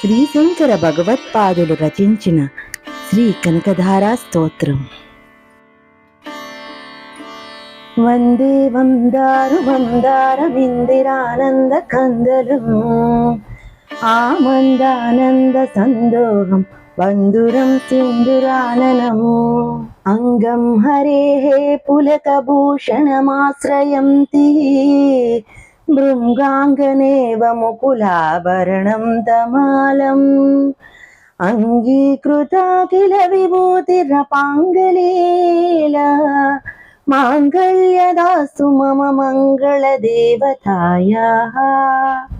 శ్రీశంకర భగవత్పాదులు రచించిన శ్రీ కనకధారా స్తోత్రం. వందే వందారు వందారమిందిరానంద కందలం. ఆమందానంద సందోహం వందురం సింధురాననము అంగం హరే పులక భూషణమాశ్రయంతి. ृङ्गाङ्गनेव मुकुलाभरणं तमालम्। अङ्गीकृता किल विभूतिरपाङ्गलीलः माङ्गल्यदासु मम मङ्गलदेवतायाः।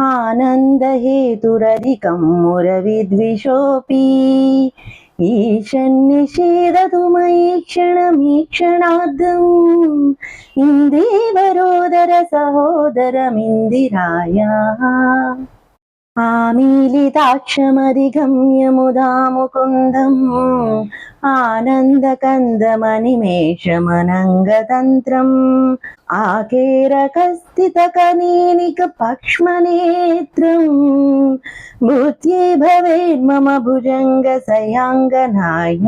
आनन्दहेतुरधिकं मुरविद्विषोऽपि। ईशन्निषेदतु मयि क्षणमीक्षणार्धम् इन्देवरोदर सहोदरमिन्दिरायाः ఆమీలితాక్షమధిగమ్యముదాముకుందం. ఆనందకందమనిమేషమనంగతంత్రం ఆకేరకస్థితకనీనిక పక్ష్మనేత్రం భూత్యే భవేన్మమ భుజంగ సయాంగనాయ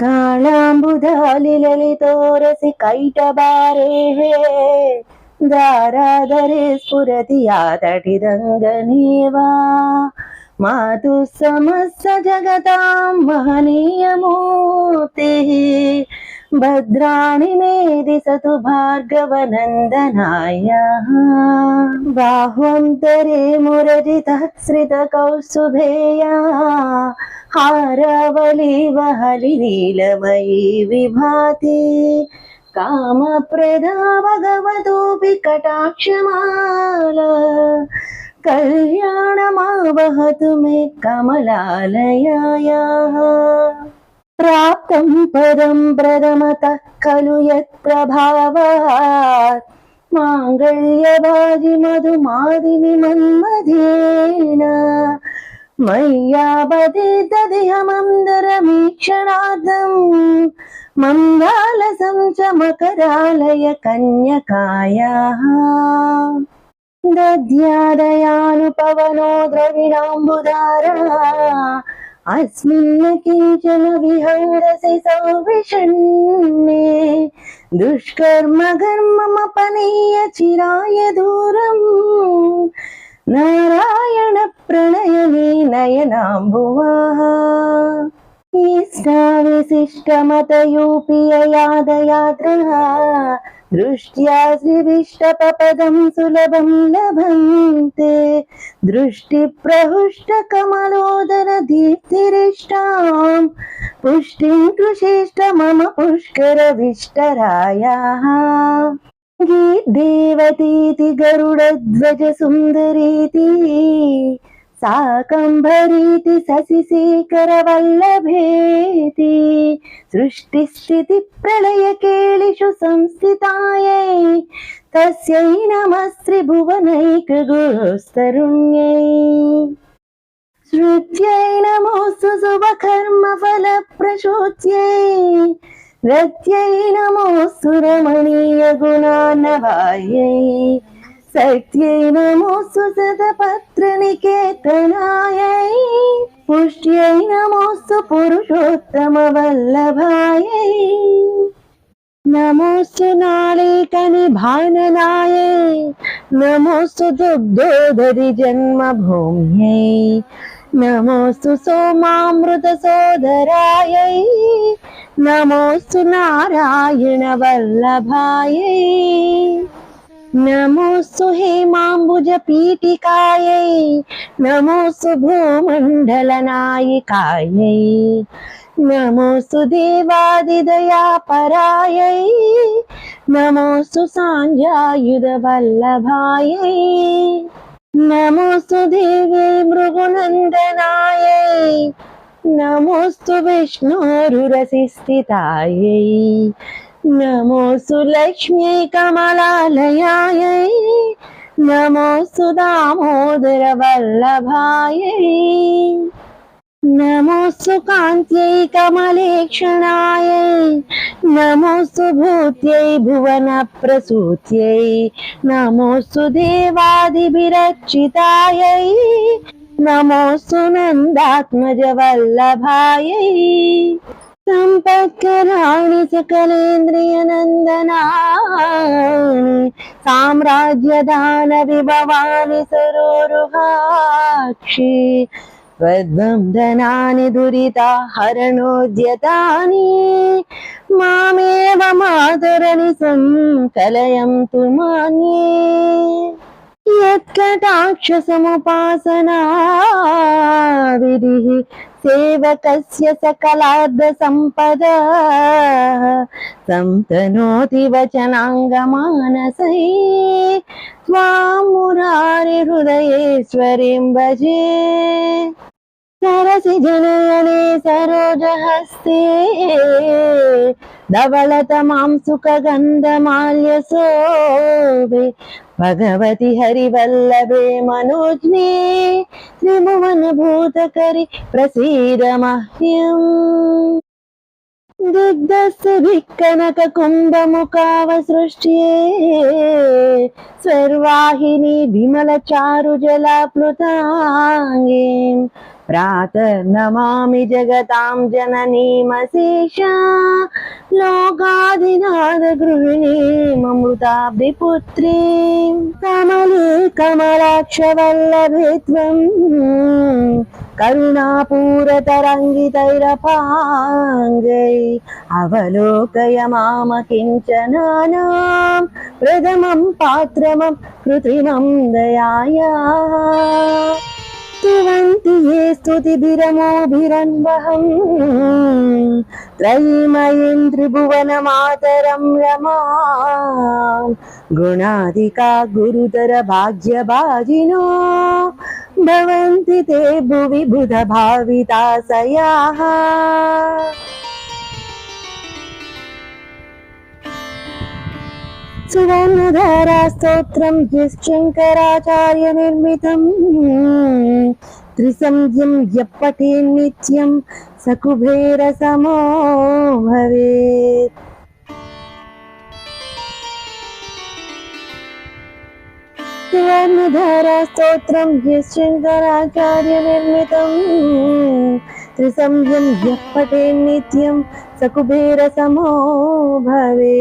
కాళాంబుధాలి లలితోరసి కైటబారే दाराधरे स्फुरति यातटिदङ्गनेवा मातुः समस्त जगतां महनीयमूर्तिः भद्राणि मे दिशतु भार्गवनन्दनाय बाह्वन्तरे मुरजितः श्रितकौस्तुभेया हारावलीव हलिनीलमयी विभाति कामप्रदा కామప్రదా భగవతోపి కటాక్షమాల. కళ్యాణమావహతు మే కమలాలయాయాः. ప్రాప్తం పరం ప్రథమత ఖలు యత్ప్రభావాत् మాంగళ్యవాది మధుమాదిని మన్మదేన మయ్యాపదే తదిహమందరమీక్షణార్థం మంగాళ సంచమకరాలయ కన్యకాయా దద్యాదయాను పవనో ద్రవిణాంబుదారా అస్మిన్న కించన విహంగసి సౌవిషణ్ణే. దుష్కర్మ కర్మమపనీయ చిరాయ దూరం. నారాయణ ప్రణయమే నయనాంబువా ययादयात्रः दृष्ट्या श्रीविष्टपपदं सुलभं लभन्ते दृष्टिप्रहुष्टकमलोदर दीप्तिरिष्टां पुष्टिं कृषेष्ट मम पुष्करविष्टरायाः गीर्देवतीति गरुडध्वज सुन्दरीति साकम्भरीति शशिशेखरवल्लभेति सृष्टिस्थितिप्रलयकेलिषु संस्थितायै तस्यै नमः त्रिभुवनैकगुरुस्तरुण्यै। श्रुत्यै नमोऽस्तु शुभकर्मफलप्रशोच्यै रत्यै नमोऽस्तु रमणीयगुणानवायै। సత్యైనము సుసత పత్ర నికేతనాయై పుష్యైనమోస్తు పురుషోత్తమ వల్లభాయై. నమోస్తు నాళికని భాననాయ నమోస్తు దుగ్ధోదరి జన్మ భూమ్యై నమోస్తు సోమామృత సోదరాయై నమోస్తు నారాయణ వల్లభాయై. नमोऽस्तु हेमाम्बुजपीठिकायै नमोऽस्तु भूमण्डलनायिकायै नमोऽस्तु देवादिदयापरायै नमोऽस्तु साञ्जायुधवल्लभायै नमोऽस्तु देवे मृगुनन्दनायै नमोऽस्तु विष्णोरुरसिस्थितायै नमो सुलक्ष्मी कमलालयायै नमो सुदामोदरवल्लभायै नमो सुकान्त्यै कमलेक्षणायै नमो सुभूत्यै भुवनप्रसूत्यै नमो सुदेवादिविरचितायै नमो सुनन्दात्मजवल्लभायै। नमोऽस्तु नन्दात्मजवल्लभायै सम्पत्कराणि सकलेन्द्रियनन्दनानि साम्राज्यदानविभवानि सरोरुहाक्षि त्वद्वन्दनानि दुरिता हरणोद्यतानि मामेव मातरनि सङ्कलयन्तु मान्ये यत्कटाक्षसमुपासना विधिः सेवकस्य सकलार्धसम्पदा संतनोति वचनाङ्गमानसै त्वां मुरारिहृदयेश्वरीं भजे सरसि जनयने सरोजहस्ते धवलतमां सुखगन्धमाल्यशोभे భగవతి హరివల్లభే త్రిభువన భూతకరి ప్రసీద మహ్యం. దుర్దశనక కుంభము కావ సృష్టి సర్వాహిని విమల చారు జలాప్లుతాంగీం प्रातर्नमामि जगतां जननीमशेषा लोकादिनादगृहिणीममृताब्धिपुत्रीं कमले कमलाक्षवल्लभे त्वम् करुणापूरतरङ्गितैरपाङ्गै अवलोकय माम किञ्चनानां प्रथमं पात्रमं कृत्रिमं दयाया स्तुवन्ति ये स्तुतिभिरमोभिरन्वहम् त्रयीमयीं त्रिभुवनमातरं रमाम् गुणाधिका गुरुतरभाग्यभाजिनो भवन्ति ते भुवि సువర్ణధారాస్తోత్రం శంకరాచార్య నిర్మితం. త్రిసంధ్యం ఎప్పటి నిత్యం సకుబేర సమో భవేత్. సువర్ణధారాస్తోత్రం శంకరాచార్య నిర్మితం. త్రిసంధ్యం ఎప్పటి నిత్యం సకుబేర సమో భవే